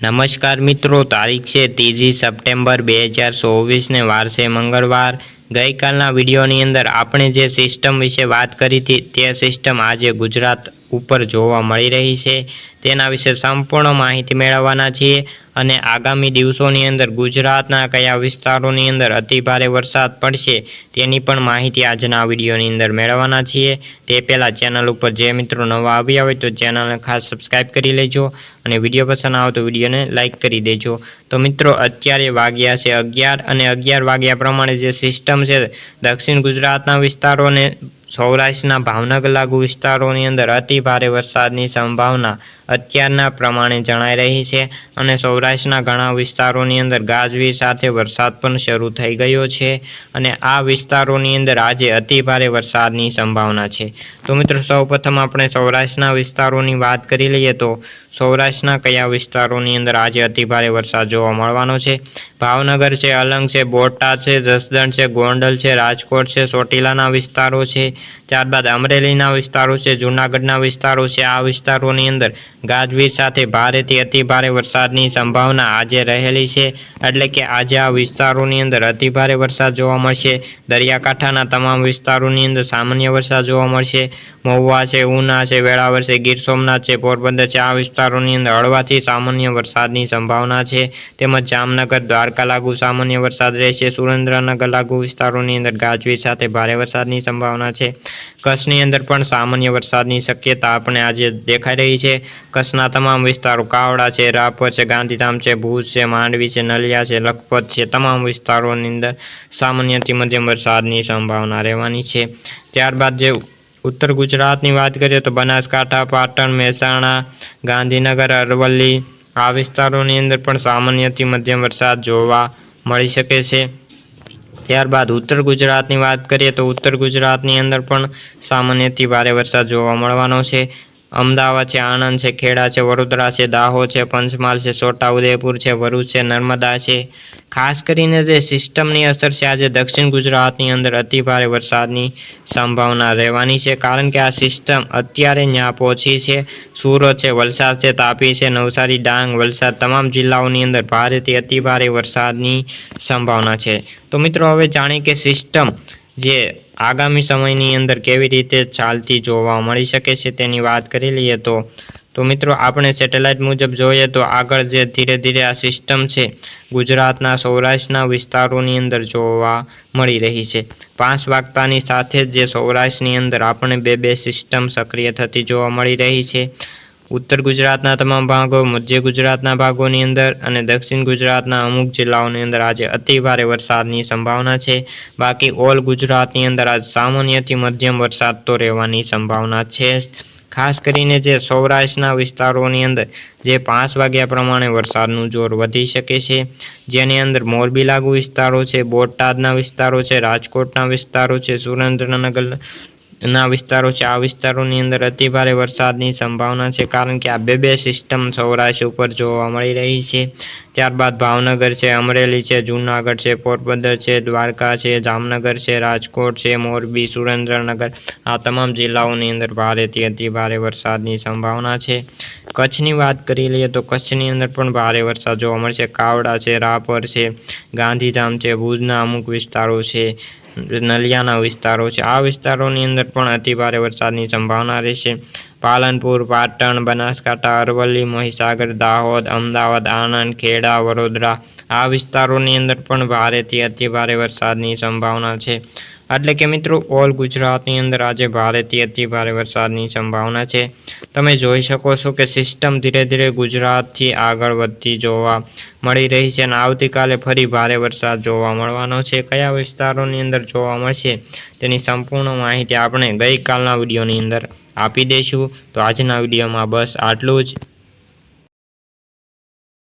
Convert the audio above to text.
નમસ્કાર મિત્રો, તારીખ છે ત્રીજી સપ્ટેમ્બર બે હજાર ચોવીસને વાર છે મંગળવાર. ગઈકાલના વિડીયોની અંદર આપણે જે સિસ્ટમ વિશે વાત કરી હતી, તે સિસ્ટમ આજે ગુજરાત ઉપર જોવા મળી રહી છે. તેના વિશે સંપૂર્ણ માહિતી મેળવવાના છીએ અને આગામી દિવસોની અંદર ગુજરાતના કયા વિસ્તારોની અંદર અતિભારે વરસાદ પડશે તેની પણ માહિતી આજના વિડીયોની અંદર મેળવવાના છીએ. તે પહેલાં ચેનલ ઉપર જે મિત્રો નવા આવ્યા હોય તો ચેનલને ખાસ સબસ્ક્રાઈબ કરી લેજો અને વીડિયો પસંદ આવે તો વિડીયોને લાઇક કરી દેજો. તો મિત્રો, અત્યારે વાગ્યા છે અગિયાર અને અગિયાર વાગ્યા પ્રમાણે જે સિસ્ટમ છે દક્ષિણ ગુજરાતના વિસ્તારોને સૌરાષ્ટ્રના ભાવનગર લાગુ વિસ્તારોની અંદર અતિ વરસાદની સંભાવના અત્યારના પ્રમાણે જણાઈ રહી છે અને સૌરાષ્ટ્રના ઘણા વિસ્તારોની અંદર ગાજવીજ સાથે વરસાદ પણ શરૂ થઈ ગયો છે અને આ વિસ્તારોની અંદર આજે અતિ ભારે વરસાદની સંભાવના છે. તો મિત્રો, સૌપ્રથમ આપણે સૌરાષ્ટ્રના વિસ્તારોની વાત કરી લઈએ તો સૌરાષ્ટ્રના કયા વિસ્તારોની અંદર આજે અતિભારે વરસાદ જોવા મળવાનો છે? ભાવનગર છે, અલંગ છે, બોટાદ છે, જસદણ છે, ગોંડલ છે, રાજકોટ છે, ચોટીલાના વિસ્તારો છે, ત્યારબાદ અમરેલીના વિસ્તારો છે, જૂનાગઢના વિસ્તારો છે. આ વિસ્તારોની અંદર ગાજવીજ સાથે ભારેથી અતિભારે વરસાદની સંભાવના આજે રહેલી છે. એટલે કે આજે આ વિસ્તારોની અંદર અતિભારે વરસાદ જોવા મળશે. દરિયાકાંઠાના તમામ વિસ્તારોની અંદર સામાન્ય વરસાદ જોવા મળશે. મહુવા છે, ઉના છે, વેળાવર છે, ગીર સોમનાથ છે, પોરબંદર છે, આ વિસ્તારોની અંદર હળવાથી સામાન્ય વરસાદની સંભાવના છે. તેમજ જામનગર, દ્વારકા લાગુ સામાન્ય વરસાદ રહેશે. સુરેન્દ્રનગર લાગુ વિસ્તારોની અંદર ગાજવીજ સાથે ભારે વરસાદની સંભાવના છે. કચ્છની અંદર પણ સામાન્ય વરસાદની શક્યતા આપણે આજે દેખાઈ રહી છે. કચ્છના તમામ વિસ્તારો કાવડા છે, રાપર છે, ગાંધીધામ છે, ભુજ છે, માંડવી છે, નલિયા છે, લખપત છે, તમામ વિસ્તારોની અંદર સામાન્યથી મધ્યમ વરસાદની સંભાવના રહેવાની છે. ત્યારબાદ જે ઉત્તર ગુજરાતની વાત કરીએ તો બનાસકાંઠા, પાટણ, મહેસાણા, ગાંધીનગર, અરવલ્લી આ વિસ્તારોની અંદર પણ સામાન્યથી મધ્યમ વરસાદ જોવા મળી શકે છે. ત્યારબાદ ઉત્તર ગુજરાતની વાત કરીએ તો ઉત્તર ગુજરાતની અંદર પણ સામાન્યથી ભારે વરસાદ જોવા મળવાનો છે. અમદાવાદ છે, આણંદ છે, ખેડા છે, વડોદરા છે, દાહોદ છે, પંચમહાલ છે છોટાઉદેપુર છે, ભરૂચ છે, નર્મદા છે. ખાસ કરીને જે સિસ્ટમની અસર છે, આજે દક્ષિણ ગુજરાતની અંદર અતિ ભારે વરસાદની સંભાવના રહેવાની છે. કારણ કે આ સિસ્ટમ અત્યારે ત્યાં પહોંચી છે. સુરત છે, વલસાડ છે, તાપી છે, નવસારી, ડાંગ, વલસાડ તમામ જિલ્લાઓની અંદર ભારેથી અતિ ભારે વરસાદની સંભાવના છે. તો મિત્રો, હવે જાણીએ કે સિસ્ટમ જે આગામી સમયની અંદર કેવી રીતે ચાલતી જોવા મળી શકે છે તેની વાત કરી લઈએ તો. તો મિત્રો, આપણે સેટેલાઇટ મુજબ જોઈએ તો આગળ જે ધીરે ધીરે આ સિસ્ટમ છે ગુજરાતના, સૌરાષ્ટ્રના વિસ્તારોની અંદર જોવા મળી રહી છે. પાંચ વાગતાની સાથે જ સૌરાષ્ટ્રની અંદર આપણે બે બે સિસ્ટમ સક્રિય થતી જોવા મળી રહી છે. ઉત્તર ગુજરાતના તમામ ભાગો, મધ્ય ગુજરાતના ભાગોની અંદર અને દક્ષિણ ગુજરાતના અમુક જિલ્લાઓની અંદર આજે અતિ ભારે વરસાદની સંભાવના છે. બાકી ઓલ ગુજરાતની અંદર આજ સામાન્યથી મધ્યમ વરસાદ તો રહેવાની સંભાવના છે ખાસ કરીને જે સૌરાષ્ટ્રના વિસ્તારોની અંદર જે પાંચ વાગ્યા પ્રમાણે વરસાદનું જોર વધી શકે છે. જેની અંદર મોરબી લાગુ વિસ્તારો છે, બોટાદના વિસ્તારો છે, રાજકોટના વિસ્તારો છે સુરેન્દ્રનગર ના વિસ્તારો છે. આ વિસ્તારોની અંદર અતિભારે વરસાદની સંભાવના છે કારણ કે આ બે બે સિસ્ટમ સૌરાષ્ટ્ર ઉપર જોવા મળી રહી છે. ત્યારબાદ ભાવનગર છે, અમરેલી છે, જૂનાગઢ છે, પોરબંદર છે, દ્વારકા છે, જામનગર છે, રાજકોટ છે, મોરબી, સુરેન્દ્રનગર. આ તમામ જિલ્લાઓની અંદર ભારેથી અતિ ભારે વરસાદની સંભાવના છે. કચ્છની વાત કરી લઈએ તો કચ્છની અંદર પણ ભારે વરસાદ જોવા મળશે કાવડા છે, રાપર છે, ગાંધીધામ છે, ભુજના અમુક વિસ્તારો છે. નલિયાના વિસ્તારો છે. આ વિસ્તારોની અંદર પણ અતિભારે વરસાદની સંભાવના રહેશે. પાલનપુર, પાટણ, બનાસકાંઠા, અરવલ્લી, મહીસાગર, દાહોદ, અમદાવાદ, આણંદ, ખેડા, વડોદરા આ વિસ્તારોની અંદર પણ ભારેથી અતિભારે વરસાદની સંભાવના છે. એટલે કે મિત્રો, ઓલ ગુજરાતની અંદર આજે ભારેથી અતિ ભારે વરસાદની સંભાવના છે. તમે જોઈ શકો છો કે સિસ્ટમ ધીરે ધીરે ગુજરાતથી આગળ વધતી જોવા મળી રહી છે અને આવતીકાલે ફરી ભારે વરસાદ જોવા મળવાનો છે. કયા વિસ્તારોની અંદર જોવા મળશે તેની સંપૂર્ણ માહિતી આપણે ગઈકાલના વિડીયોની અંદર આપી દઈશું. તો આજના વિડીયોમાં બસ આટલું જ.